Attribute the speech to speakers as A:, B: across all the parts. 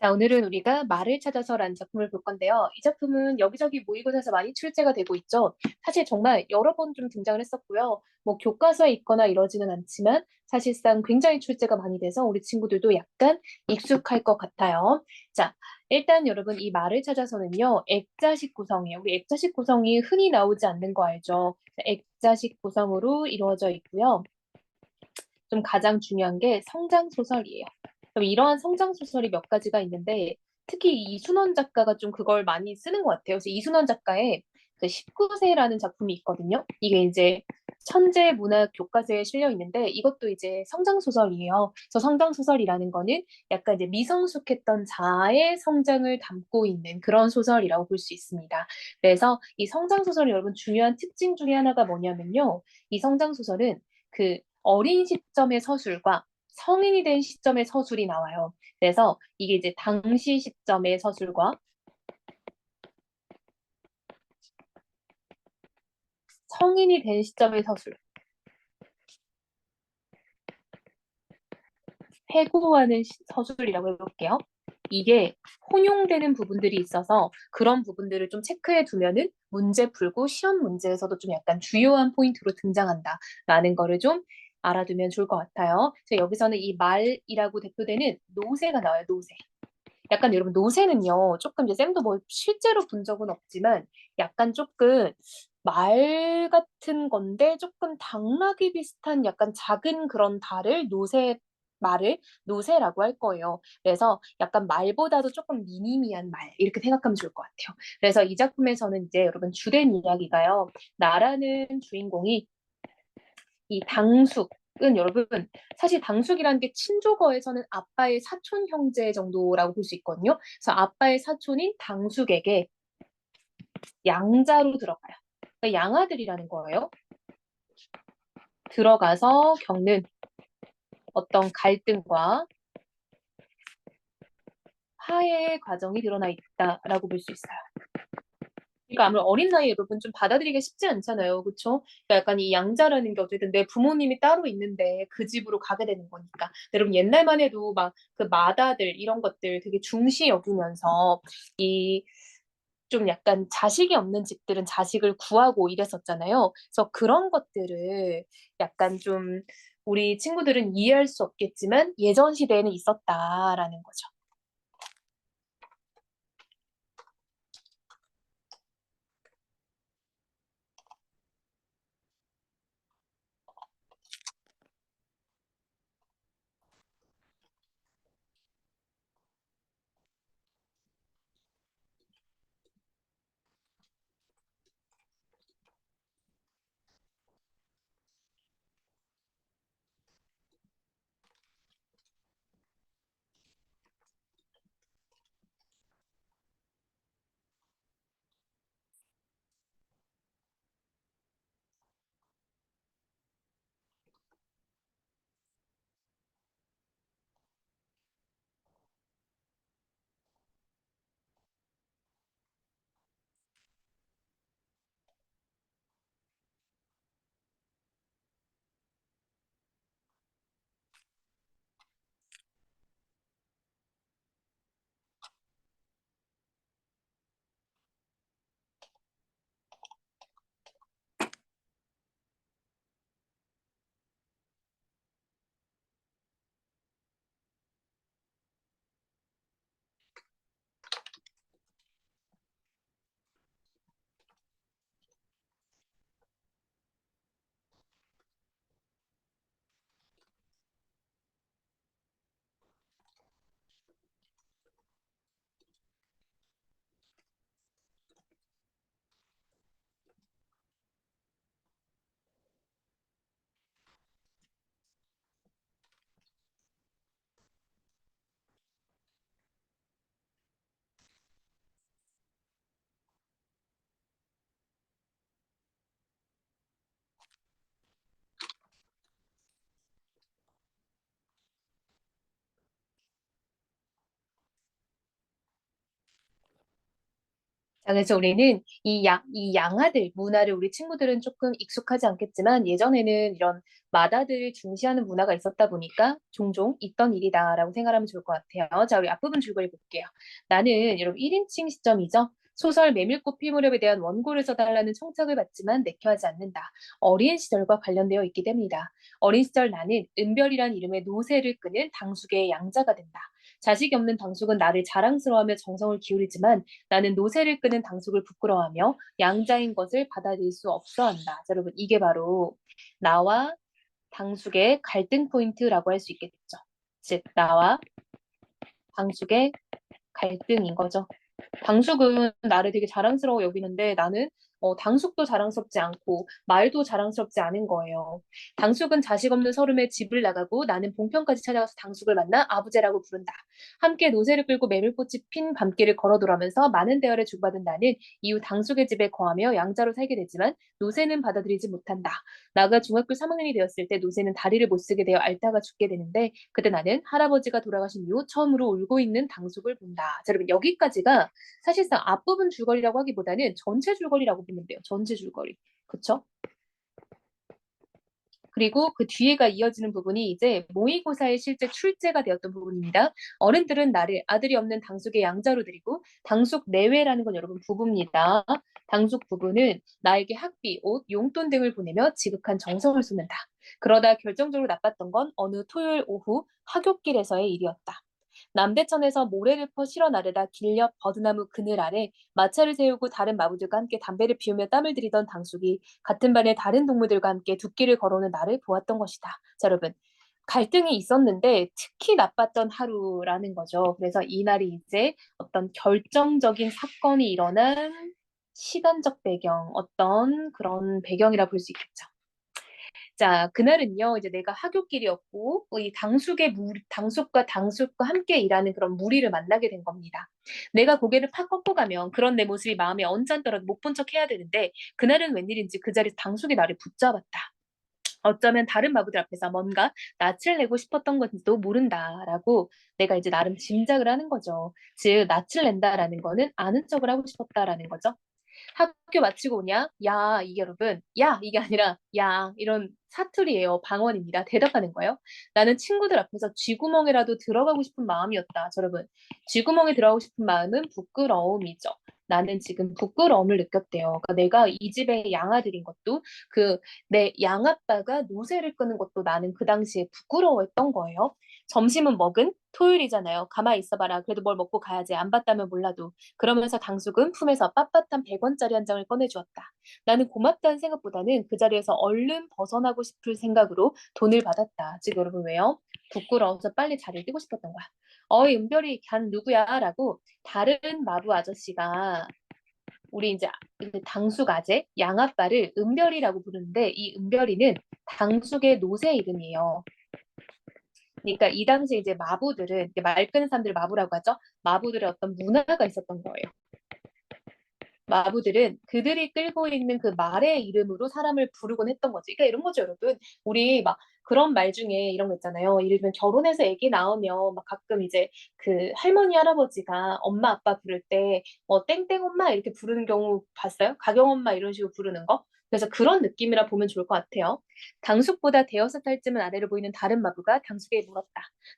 A: 자, 오늘은 우리가 말을 찾아서라는 작품을 볼 건데요. 이 작품은 여기저기 모의고사에서 많이 출제가 되고 있죠. 사실 정말 여러 번 좀 등장을 했었고요. 뭐 교과서에 있거나 이러지는 않지만 사실상 굉장히 출제가 많이 돼서 우리 친구들도 약간 익숙할 것 같아요. 자, 일단 여러분 이 말을 찾아서는요. 액자식 구성이에요. 우리 액자식 구성이 흔히 나오지 않는 거 알죠? 액자식 구성으로 이루어져 있고요. 좀 가장 중요한 게 성장 소설이에요. 이러한 성장 소설이 몇 가지가 있는데 특히 이순원 작가가 좀 그걸 많이 쓰는 것 같아요. 그래서 이순원 작가의 그 19세라는 작품이 있거든요. 이게 이제 천재 문학 교과서에 실려 있는데 이것도 이제 성장 소설이에요. 그래서 성장 소설이라는 거는 약간 이제 미성숙했던 자아의 성장을 담고 있는 그런 소설이라고 볼 수 있습니다. 그래서 이 성장 소설의 여러분 중요한 특징 중에 하나가 뭐냐면요. 이 성장 소설은 그 어린 시점의 서술과 성인이 된 시점의 서술이 나와요. 그래서 이게 이제 당시 시점의 서술과 성인이 된 시점의 서술. 회고하는 서술이라고 해볼게요. 이게 혼용되는 부분들이 있어서 그런 부분들을 좀 체크해 두면은 문제 풀고 시험 문제에서도 좀 약간 주요한 포인트로 등장한다라는 거를 좀 알아두면 좋을 것 같아요. 그래서 여기서는 이 말이라고 대표되는 노새가 나와요. 노새. 약간 여러분 노새는요. 조금 이제 쌤도 뭐 실제로 본 적은 없지만 약간 조금 말 같은 건데 조금 당나귀 비슷한 약간 작은 그런 달을 노새 말을 노새라고 할 거예요. 그래서 약간 말보다도 조금 미니미한 말 이렇게 생각하면 좋을 것 같아요. 그래서 이 작품에서는 이제 여러분 주된 이야기가요. 나라는 주인공이 이 당숙은 여러분 사실 당숙이라는 게 친족어에서는 아빠의 사촌 형제 정도라고 볼 수 있거든요. 그래서 아빠의 사촌인 당숙에게 양자로 들어가요. 그러니까 양아들이라는 거예요. 들어가서 겪는 어떤 갈등과 화해의 과정이 드러나 있다라고 볼 수 있어요. 그러니까 아무래도 어린 나이에 여러분 좀 받아들이기 쉽지 않잖아요. 그렇죠? 그러니까 약간 이 양자라는 게 어쨌든 내 부모님이 따로 있는데 그 집으로 가게 되는 거니까. 여러분 옛날만 해도 막 그 마다들 이런 것들 되게 중시 여기면서 이 좀 약간 자식이 없는 집들은 자식을 구하고 이랬었잖아요. 그래서 그런 것들을 약간 좀 우리 친구들은 이해할 수 없겠지만 예전 시대에는 있었다라는 거죠. 그래서 우리는 이 양, 이 양아들 문화를 우리 친구들은 조금 익숙하지 않겠지만 예전에는 이런 마다들을 중시하는 문화가 있었다 보니까 종종 있던 일이다라고 생각하면 좋을 것 같아요. 자, 우리 앞부분 줄거리 볼게요. 나는 여러분 1인칭 시점이죠. 소설 메밀꽃 필 무렵에 대한 원고를 써달라는 청탁을 받지만 내켜하지 않는다. 어린 시절과 관련되어 있기 때문이다. 어린 시절 나는 은별이란 이름의 노새를 끄는 당숙의 양자가 된다. 자식이 없는 당숙은 나를 자랑스러워하며 정성을 기울이지만 나는 노새를 끄는 당숙을 부끄러워하며 양자인 것을 받아들일 수 없어 한다. 자, 여러분, 이게 바로 나와 당숙의 갈등 포인트라고 할 수 있겠죠. 즉, 나와 당숙의 갈등인 거죠. 당숙은 나를 되게 자랑스러워 여기는데 나는 어, 당숙도 자랑스럽지 않고 말도 자랑스럽지 않은 거예요. 당숙은 자식 없는 서름에 집을 나가고 나는 봉편까지 찾아가서 당숙을 만나 아부제라고 부른다. 함께 노새를 끌고 메밀꽃이 핀 밤길을 걸어 돌아면서 많은 대화를 주고받은 나는 이후 당숙의 집에 거하며 양자로 살게 되지만 노새는 받아들이지 못한다. 나가 중학교 3학년이 되었을 때 노새는 다리를 못 쓰게 되어 앓다가 죽게 되는데 그때 나는 할아버지가 돌아가신 이후 처음으로 울고 있는 당숙을 본다. 자, 여러분 여기까지가 사실상 앞부분 줄거리라고 하기보다는 전체 줄거리라고 보면 돼요. 전체 줄거리. 그쵸? 그리고 그 뒤에가 이어지는 부분이 이제 모의고사의 실제 출제가 되었던 부분입니다. 어른들은 나를 아들이 없는 당숙의 양자로 드리고 당숙 내외라는 건 여러분 부부입니다. 당숙 부부는 나에게 학비, 옷, 용돈 등을 보내며 지극한 정성을 쏟는다. 그러다 결정적으로 나빴던 건 어느 토요일 오후 하굣길에서의 일이었다. 남대천에서 모래를 퍼 실어 나르다 길옆 버드나무 그늘 아래 마차를 세우고 다른 마부들과 함께 담배를 피우며 땀을 들이던 당숙이 같은 반의 다른 동무들과 함께 둑길을 걸어오는 나를 보았던 것이다. 자, 여러분. 갈등이 있었는데 특히 나빴던 하루라는 거죠. 그래서 이날이 이제 어떤 결정적인 사건이 일어난 시간적 배경, 어떤 그런 배경이라 볼 수 있겠죠. 자, 그날은요, 이제 내가 하굣길이었고, 이 당숙의 물, 당숙과 당숙과 함께 일하는 그런 무리를 만나게 된 겁니다. 내가 고개를 팍 꺾고 가면 그런 내 모습이 마음에 언짢더라도 못 본 척 해야 되는데, 그날은 웬일인지 그 자리에서 당숙이 나를 붙잡았다. 어쩌면 다른 마부들 앞에서 뭔가 낯을 내고 싶었던 건지도 모른다라고 내가 이제 나름 짐작을 하는 거죠. 즉, 낯을 낸다라는 거는 아는 척을 하고 싶었다라는 거죠. 학교 마치고 오냐? 야, 이게 여러분, 야, 이게 아니라 야, 이런 사투리예요. 방언입니다. 대답하는 거예요. 나는 친구들 앞에서 쥐구멍에라도 들어가고 싶은 마음이었다. 저 여러분, 쥐구멍에 들어가고 싶은 마음은 부끄러움이죠. 나는 지금 부끄러움을 느꼈대요. 그러니까 내가 이 집에 양아들인 것도 그 내 양아빠가 노새를 끄는 것도 나는 그 당시에 부끄러워했던 거예요. 점심은 먹은 토요일이잖아요. 가만히 있어봐라. 그래도 뭘 먹고 가야지. 안 봤다면 몰라도. 그러면서 당숙은 품에서 빳빳한 100원짜리 한 장을 꺼내주었다. 나는 고맙다는 생각보다는 그 자리에서 얼른 벗어나고 싶을 생각으로 돈을 받았다. 즉 여러분 왜요? 부끄러워서 빨리 자리를 뛰고 싶었던 거야. 어이 은별이 걘 누구야? 라고 다른 마부 아저씨가 우리 이제 당숙 아재 양아빠를 은별이라고 부르는데 이 은별이는 당숙의 노새 이름이에요. 그러니까 이 당시 이제 마부들은 말 끄는 사람들 마부라고 하죠. 마부들의 어떤 문화가 있었던 거예요. 마부들은 그들이 끌고 있는 그 말의 이름으로 사람을 부르곤 했던 거지. 그러니까 이런 거죠, 여러분. 우리 막 그런 말 중에 이런 거 있잖아요. 예를 들면 결혼해서 애기 낳으면 막 가끔 이제 그 할머니 할아버지가 엄마 아빠 부를 때뭐 땡땡 엄마 이렇게 부르는 경우 봤어요? 가경 엄마 이런 식으로 부르는 거? 그래서 그런 느낌이라 보면 좋을 것 같아요. 당숙보다 대여섯 살쯤은 아래로 보이는 다른 마부가 당숙에게 물었다.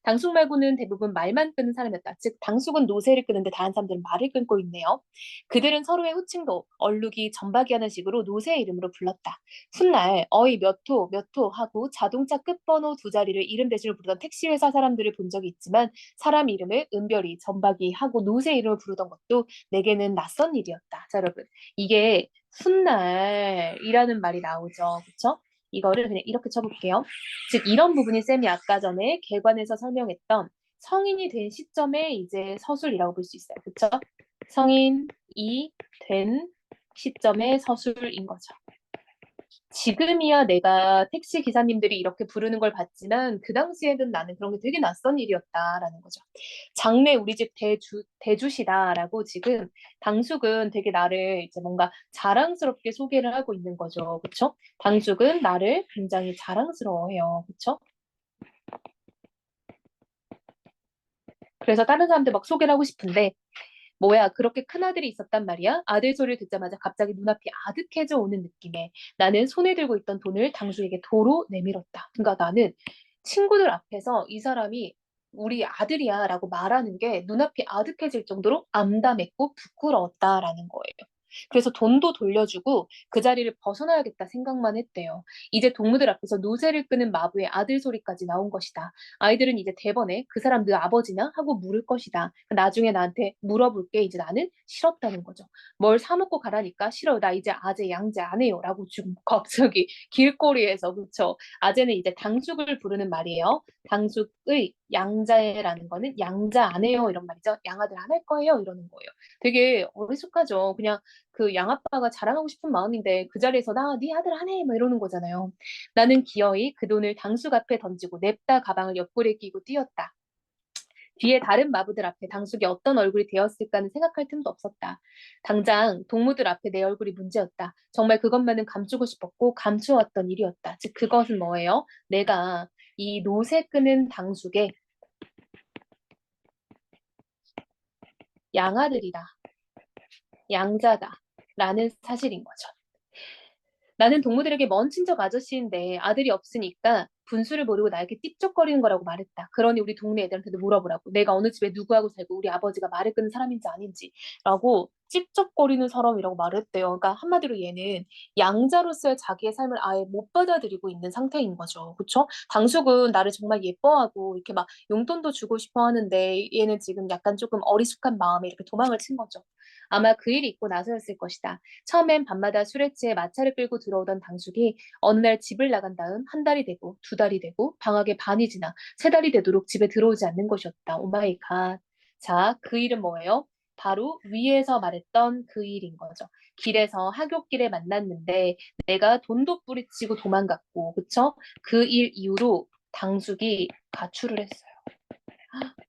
A: 당숙 말고는 대부분 말만 끄는 사람이었다. 즉 당숙은 노새를 끄는데 다른 사람들은 말을 끊고 있네요. 그들은 서로의 호칭도 얼룩이 전박이 하는 식으로 노새의 이름으로 불렀다. 훗날 어이 몇 호 몇 호 하고 자동차 끝번호 두 자리를 이름 대신으로 부르던 택시 회사 사람들을 본 적이 있지만 사람 이름을 은별이 전박이 하고 노새 이름을 부르던 것도 내게는 낯선 일이었다. 자 여러분 이게 훗날이라는 말이 나오죠. 그렇죠? 이거를 그냥 이렇게 쳐볼게요. 즉 이런 부분이 쌤이 아까 전에 개관에서 설명했던 성인이 된 시점에 이제 서술이라고 볼 수 있어요. 그렇죠? 성인이 된 시점의 서술인 거죠. 지금이야 내가 택시 기사님들이 이렇게 부르는 걸 봤지만 그 당시에는 나는 그런 게 되게 낯선 일이었다라는 거죠. 장래 우리 집 대주 대주시다라고 지금 당숙은 되게 나를 이제 뭔가 자랑스럽게 소개를 하고 있는 거죠. 그렇죠? 당숙은 나를 굉장히 자랑스러워해요. 그렇죠? 그래서 다른 사람들 막 소개를 하고 싶은데 뭐야, 그렇게 큰 아들이 있었단 말이야? 아들 소리를 듣자마자 갑자기 눈앞이 아득해져 오는 느낌에 나는 손에 들고 있던 돈을 당수에게 도로 내밀었다. 그러니까 나는 친구들 앞에서 이 사람이 우리 아들이야 라고 말하는 게 눈앞이 아득해질 정도로 암담했고 부끄러웠다라는 거예요. 그래서 돈도 돌려주고 그 자리를 벗어나야겠다 생각만 했대요. 이제 동무들 앞에서 노새를 끄는 마부의 아들 소리까지 나온 것이다. 아이들은 이제 대번에 그 사람 너 아버지냐 하고 물을 것이다. 나중에 나한테 물어볼게 이제 나는 싫었다는 거죠. 뭘 사먹고 가라니까 싫어. 나 이제 아재 양재 안 해요. 라고 지금 갑자기 길거리에서 그쵸. 아재는 이제 당숙을 부르는 말이에요. 당숙의 양자라는 거는 양자 안 해요 이런 말이죠. 양아들 안 할 거예요 이러는 거예요. 되게 어리숙하죠. 그냥 그 양아빠가 자랑하고 싶은 마음인데 그 자리에서 나 네 아들 하네 막 이러는 거잖아요. 나는 기어이 그 돈을 당숙 앞에 던지고 냅다 가방을 옆구리에 끼고 뛰었다. 뒤에 다른 마부들 앞에 당숙이 어떤 얼굴이 되었을까는 생각할 틈도 없었다. 당장 동무들 앞에 내 얼굴이 문제였다. 정말 그것만은 감추고 싶었고 감추었던 일이었다. 즉 그것은 뭐예요? 내가 이 노새 끄는 당숙의 양아들이다. 양자다. 라는 사실인 거죠. 나는 동무들에게 먼 친척 아저씨인데 아들이 없으니까 분수를 모르고 나에게 찝쩍거리는 거라고 말했다. 그러니 우리 동네 애들한테도 물어보라고. 내가 어느 집에 누구하고 살고 우리 아버지가 말을 끊는 사람인지 아닌지라고 찝쩍거리는 사람이라고 말했대요. 그러니까 한마디로 얘는 양자로서의 자기의 삶을 아예 못 받아들이고 있는 상태인 거죠. 그렇죠? 당숙은 나를 정말 예뻐하고 이렇게 막 용돈도 주고 싶어 하는데 얘는 지금 약간 조금 어리숙한 마음에 이렇게 도망을 친 거죠. 아마 그 일이 있고 나서였을 것이다. 처음엔 밤마다 술에 취해 마차를 끌고 들어오던 당숙이 어느 날 집을 나간 다음 한 달이 되고 두 달이 되고 방학의 반이 지나 세 달이 되도록 집에 들어오지 않는 것이었다. 오마이 갓. 자, 그 일은 뭐예요? 바로 위에서 말했던 그 일인 거죠. 길에서 하굣길에 만났는데 내가 돈도 뿌리치고 도망갔고, 그쵸? 그 일 이후로 당숙이 가출을 했어요.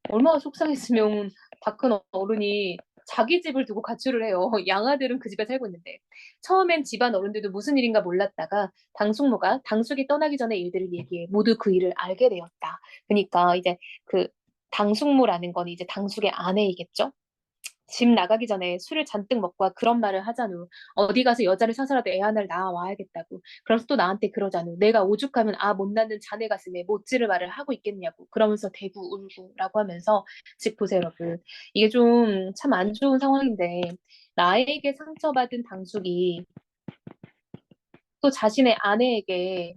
A: 얼마나 속상했으면 다 큰 어른이 자기 집을 두고 가출을 해요. 양아들은 그 집에 살고 있는데. 처음엔 집안 어른들도 무슨 일인가 몰랐다가 당숙모가 당숙이 떠나기 전에 일들을 얘기해 모두 그 일을 알게 되었다. 그러니까 이제 그 당숙모라는 건 이제 당숙의 아내이겠죠? 집 나가기 전에 술을 잔뜩 먹고 그런 말을 하자누. 어디 가서 여자를 사서라도 애 하나를 낳아 와야겠다고. 그래서 또 나한테 그러자누. 내가 오죽하면 아 못 낳는 자네 가슴에 못 지를 말을 하고 있겠냐고. 그러면서 대구 울고 라고 하면서 즉 보세요 여러분. 이게 좀 참 안 좋은 상황인데 나에게 상처받은 당숙이 또 자신의 아내에게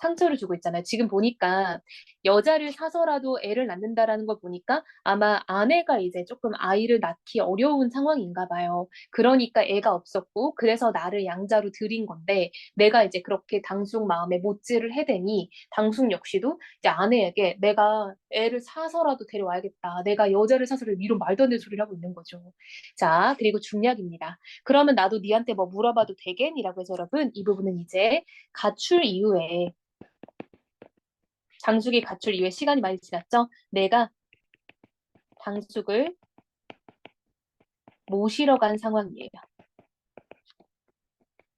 A: 상처를 주고 있잖아요. 지금 보니까 여자를 사서라도 애를 낳는다라는 걸 보니까 아마 아내가 이제 조금 아이를 낳기 어려운 상황인가 봐요. 그러니까 애가 없었고 그래서 나를 양자로 들인 건데 내가 이제 그렇게 당숙 마음에 못질을 해대니 당숙 역시도 이제 아내에게 내가 애를 사서라도 데려와야겠다. 내가 여자를 사서를 위로 말도 안 되는 소리를 하고 있는 거죠. 자, 그리고 중략입니다. 그러면 나도 니한테 뭐 물어봐도 되겠니라고 해서 여러분 이 부분은 이제 가출 이후에 장숙이 가출 이후에 시간이 많이 지났죠. 내가 당숙을 모시러 간 상황이에요.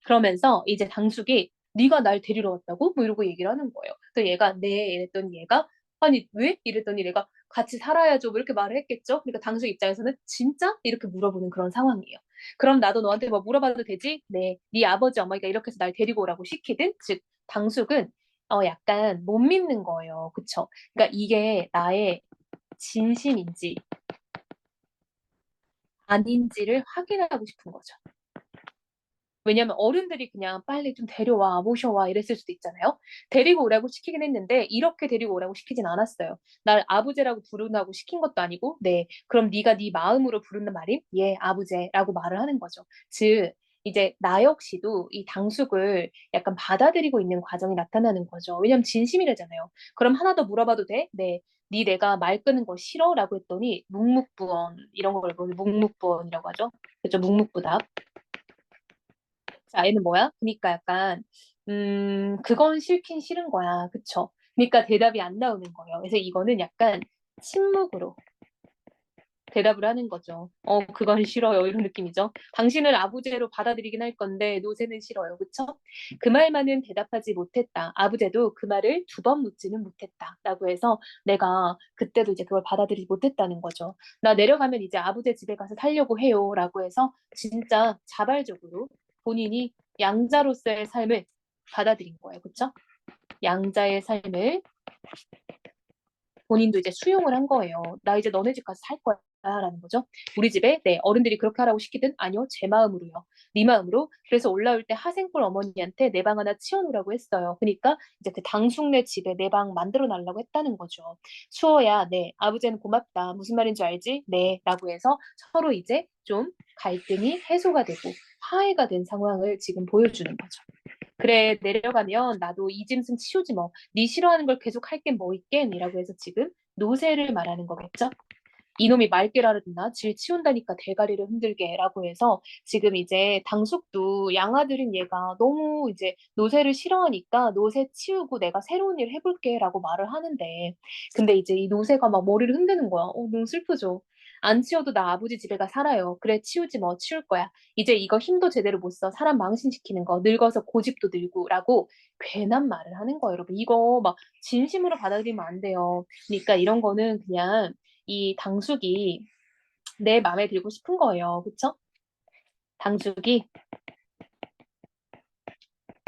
A: 그러면서 이제 당숙이 네가 날 데리러 왔다고? 뭐 이러고 얘기를 하는 거예요. 그래서 얘가 네 이랬더니 얘가 아니 왜? 이랬더니 내가 같이 살아야죠. 뭐 이렇게 말을 했겠죠. 그러니까 당숙 입장에서는 진짜? 이렇게 물어보는 그런 상황이에요. 그럼 나도 너한테 뭐 물어봐도 되지? 네, 네 아버지 어머니가 이렇게 해서 날 데리고 오라고 시키든 즉 당숙은 어 약간 못 믿는 거예요. 그쵸? 그러니까 이게 나의 진심인지 아닌지를 확인하고 싶은 거죠. 왜냐면 어른들이 그냥 빨리 좀 데려와, 모셔와 이랬을 수도 있잖아요. 데리고 오라고 시키긴 했는데 이렇게 데리고 오라고 시키진 않았어요. 날 아부제라고 부르라고 시킨 것도 아니고 네, 그럼 네가 네 마음으로 부르는 말임? 예, 아부제라고 말을 하는 거죠. 즉 이제 나 역시도 이 당숙을 약간 받아들이고 있는 과정이 나타나는 거죠. 왜냐면 진심이래잖아요. 그럼 하나 더 물어봐도 돼? 네. 네 내가 말 끄는 거 싫어? 라고 했더니 묵묵부언 이런 걸 묵묵부언이라고 하죠. 그죠? 묵묵부답. 자, 얘는 뭐야? 그니까 약간 음, 그건 싫긴 싫은 거야. 그쵸? 그니까 대답이 안 나오는 거예요. 그래서 이거는 약간 침묵으로 대답을 하는 거죠. 어, 그건 싫어요. 이런 느낌이죠. 당신을 아부제로 받아들이긴 할 건데 노새는 싫어요. 그쵸? 그 말만은 대답하지 못했다. 아부제도 그 말을 두 번 묻지는 못했다. 라고 해서 내가 그때도 이제 그걸 받아들이지 못했다는 거죠. 나 내려가면 이제 아부제 집에 가서 살려고 해요. 라고 해서 진짜 자발적으로 본인이 양자로서의 삶을 받아들인 거예요. 그쵸? 양자의 삶을 본인도 이제 수용을 한 거예요. 나 이제 너네 집 가서 살 거야. 라는 거죠. 우리 집에 네 어른들이 그렇게 하라고 시키든 아니요 제 마음으로요. 네 마음으로. 그래서 올라올 때 하생골 어머니한테 내 방 하나 치워놓으라고 했어요. 그러니까 이제 그 당숙네 집에 내 방 만들어 놔라고 했다는 거죠. 수호야, 네 아버지는 고맙다. 무슨 말인지 알지? 네라고 해서 서로 이제 좀 갈등이 해소가 되고 화해가 된 상황을 지금 보여주는 거죠. 그래 내려가면 나도 이 짐승 치우지 뭐. 네 싫어하는 걸 계속 할 게 뭐 있겠니라고 해서 지금 노새를 말하는 거겠죠. 이놈이 말귀라든나 질 치운다니까 대가리를 흔들게라고 해서 지금 이제 당숙도 양아들인 얘가 너무 이제 노새를 싫어하니까 노새 치우고 내가 새로운 일 해볼게라고 말을 하는데 근데 이제 이 노새가 막 머리를 흔드는 거야. 어 너무 슬프죠. 안 치워도 나 아버지 집에 가 살아요. 그래 치우지 뭐 치울 거야. 이제 이거 힘도 제대로 못 써. 사람 망신시키는 거. 늙어서 고집도 늘고라고 괜한 말을 하는 거예요, 여러분. 이거 막 진심으로 받아들이면 안 돼요. 그러니까 이런 거는 그냥 이 당숙이 내 마음에 들고 싶은 거예요. 그쵸? 당숙이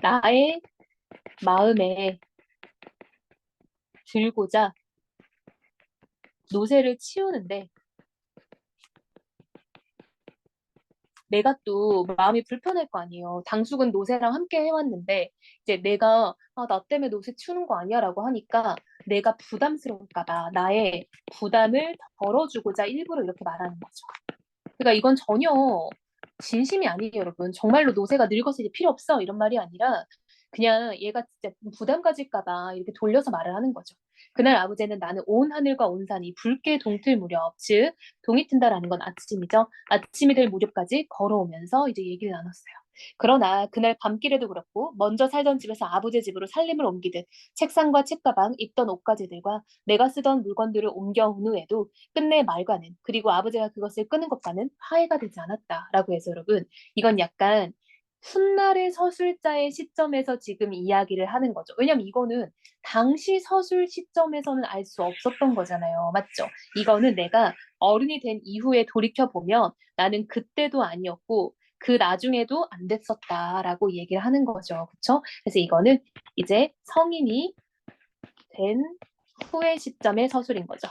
A: 나의 마음에 들고자 노새를 치우는데 내가 또 마음이 불편할 거 아니에요. 당숙은 노새랑 함께 해왔는데 이제 내가 아, 나 때문에 노새 치우는 거 아니야라고 하니까 내가 부담스러울까봐 나의 부담을 덜어주고자 일부러 이렇게 말하는 거죠. 그러니까 이건 전혀 진심이 아니에요, 여러분. 정말로 노새가 늙어서 이제 필요 없어 이런 말이 아니라 그냥 얘가 진짜 부담 가질까봐 이렇게 돌려서 말을 하는 거죠. 그날 아버지는 나는 온 하늘과 온 산이 붉게 동틀 무렵, 즉 동이 튼다라는 건 아침이죠. 아침이 될 무렵까지 걸어오면서 이제 얘기를 나눴어요. 그러나 그날 밤길에도 그렇고 먼저 살던 집에서 아버지 집으로 살림을 옮기듯 책상과 책가방, 입던 옷가지들과 내가 쓰던 물건들을 옮겨온 후에도 끝내 말과는 그리고 아버지가 그것을 끄는 것과는 화해가 되지 않았다라고 해서 여러분 이건 약간 훗날의 서술자의 시점에서 지금 이야기를 하는 거죠. 왜냐면 이거는 당시 서술 시점에서는 알 수 없었던 거잖아요. 맞죠? 이거는 내가 어른이 된 이후에 돌이켜 보면 나는 그때도 아니었고 그 나중에도 안 됐었다라고 얘기를 하는 거죠. 그렇죠? 그래서 이거는 이제 성인이 된 후의 시점의 서술인 거죠.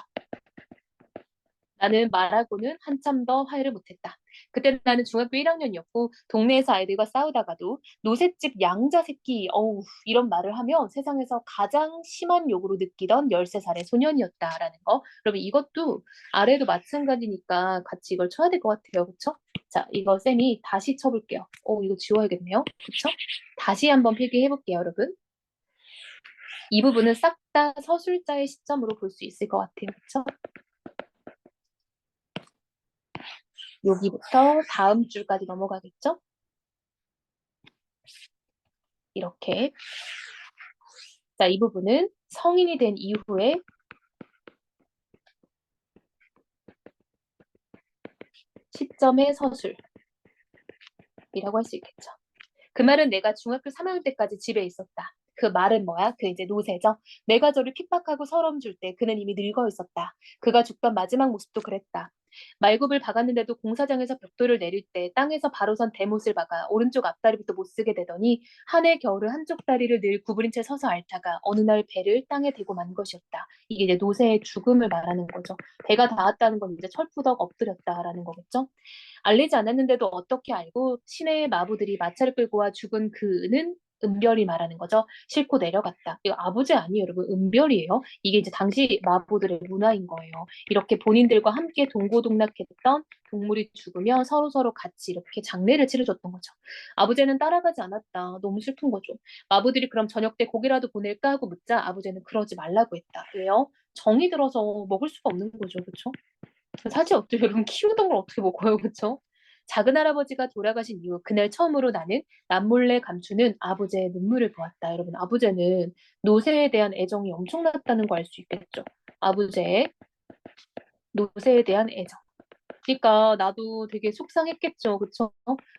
A: 나는 말하고는 한참 더 화해를 못했다. 그때 나는 중학교 1학년이었고 동네에서 아이들과 싸우다가도 노새집 양자 새끼 어우 이런 말을 하면 세상에서 가장 심한 욕으로 느끼던 13살의 소년이었다라는 거. 그러면 이것도 아래도 마찬가지니까 같이 이걸 쳐야 될 것 같아요. 그쵸? 자, 이거 쌤이 다시 쳐볼게요. 어, 이거 지워야겠네요. 그쵸? 다시 한번 필기해 볼게요, 여러분. 이 부분은 싹 다 서술자의 시점으로 볼 수 있을 것 같아요. 그쵸? 여기부터 다음 줄까지 넘어가겠죠? 이렇게. 자, 이 부분은 성인이 된 이후에 시점의 서술이라고 할 수 있겠죠. 그 말은 내가 중학교 3학년 때까지 집에 있었다. 그 말은 뭐야? 그 이제 노새죠. 내가 저를 핍박하고 서름 줄 때 그는 이미 늙어 있었다. 그가 죽던 마지막 모습도 그랬다. 말굽을 박았는데도 공사장에서 벽돌을 내릴 때 땅에서 바로 선 대못을 박아 오른쪽 앞다리부터 못 쓰게 되더니 한 해 겨울은 한쪽 다리를 늘 구부린 채 서서 앓다가 어느 날 배를 땅에 대고 만 것이었다. 이게 이제 노새의 죽음을 말하는 거죠. 배가 닿았다는 건 이제 철푸덕 엎드렸다라는 거겠죠. 알리지 않았는데도 어떻게 알고 시내의 마부들이 마차를 끌고 와 죽은 그는 은별이 말하는 거죠. 싣고 내려갔다. 이거 아버지 아니에요, 여러분. 은별이에요. 이게 이제 당시 마부들의 문화인 거예요. 이렇게 본인들과 함께 동고동락했던 동물이 죽으면 서로 서로 같이 이렇게 장례를 치러줬던 거죠. 아버지는 따라가지 않았다. 너무 슬픈 거죠. 마부들이 그럼 저녁 때 고기라도 보낼까 하고 묻자 아버지는 그러지 말라고 했다. 왜요? 정이 들어서 먹을 수가 없는 거죠, 그렇죠? 사실 어떻게 여러분 키우던 걸 어떻게 먹어요, 그렇죠? 작은 할아버지가 돌아가신 이후 그날 처음으로 나는 남몰래 감추는 아버지의 눈물을 보았다. 여러분, 아버지는 노새에 대한 애정이 엄청났다는 걸 알 수 있겠죠. 아버지의 노새에 대한 애정. 그러니까 나도 되게 속상했겠죠. 그쵸?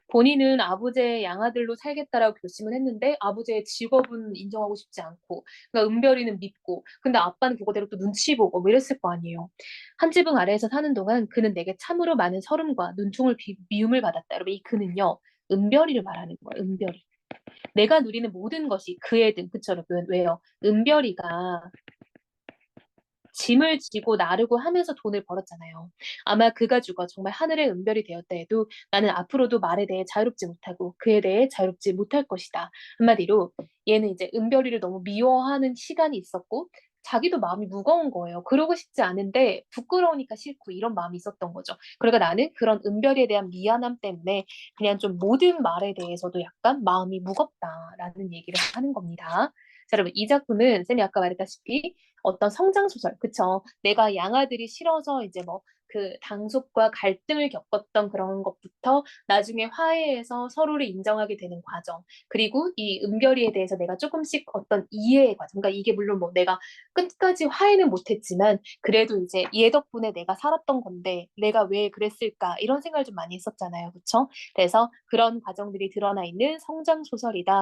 A: 본인은 아버지의 양아들로 살겠다라고 결심을 했는데 아버지의 직업은 인정하고 싶지 않고 그러니까 은별이는 믿고 근데 아빠는 그거대로 또 눈치 보고 뭐 이랬을 거 아니에요. 한 지붕 아래에서 사는 동안 그는 내게 참으로 많은 서름과 눈총을 비, 미움을 받았다. 여러분 이 그는요. 은별이를 말하는 거예요. 은별이. 내가 누리는 모든 것이 그의 등 여러분 왜요? 은별이가 짐을 지고 나르고 하면서 돈을 벌었잖아요. 아마 그가 죽어 정말 하늘의 은별이 되었다 해도 나는 앞으로도 말에 대해 자유롭지 못하고 그에 대해 자유롭지 못할 것이다. 한마디로 얘는 이제 은별이를 너무 미워하는 시간이 있었고 자기도 마음이 무거운 거예요. 그러고 싶지 않은데 부끄러우니까 싫고 이런 마음이 있었던 거죠. 그러니까 나는 그런 은별이에 대한 미안함 때문에 그냥 좀 모든 말에 대해서도 약간 마음이 무겁다라는 얘기를 하는 겁니다. 자, 여러분 이 작품은 쌤이 아까 말했다시피 어떤 성장 소설, 그쵸? 내가 양아들이 싫어서 이제 뭐 그 당속과 갈등을 겪었던 그런 것부터 나중에 화해해서 서로를 인정하게 되는 과정, 그리고 이 은별이에 대해서 내가 조금씩 어떤 이해의 과정, 그러니까 이게 물론 뭐 내가 끝까지 화해는 못했지만 그래도 이제 얘 덕분에 내가 살았던 건데 내가 왜 그랬을까 이런 생각을 좀 많이 했었잖아요, 그쵸? 그래서 그런 과정들이 드러나 있는 성장 소설이다.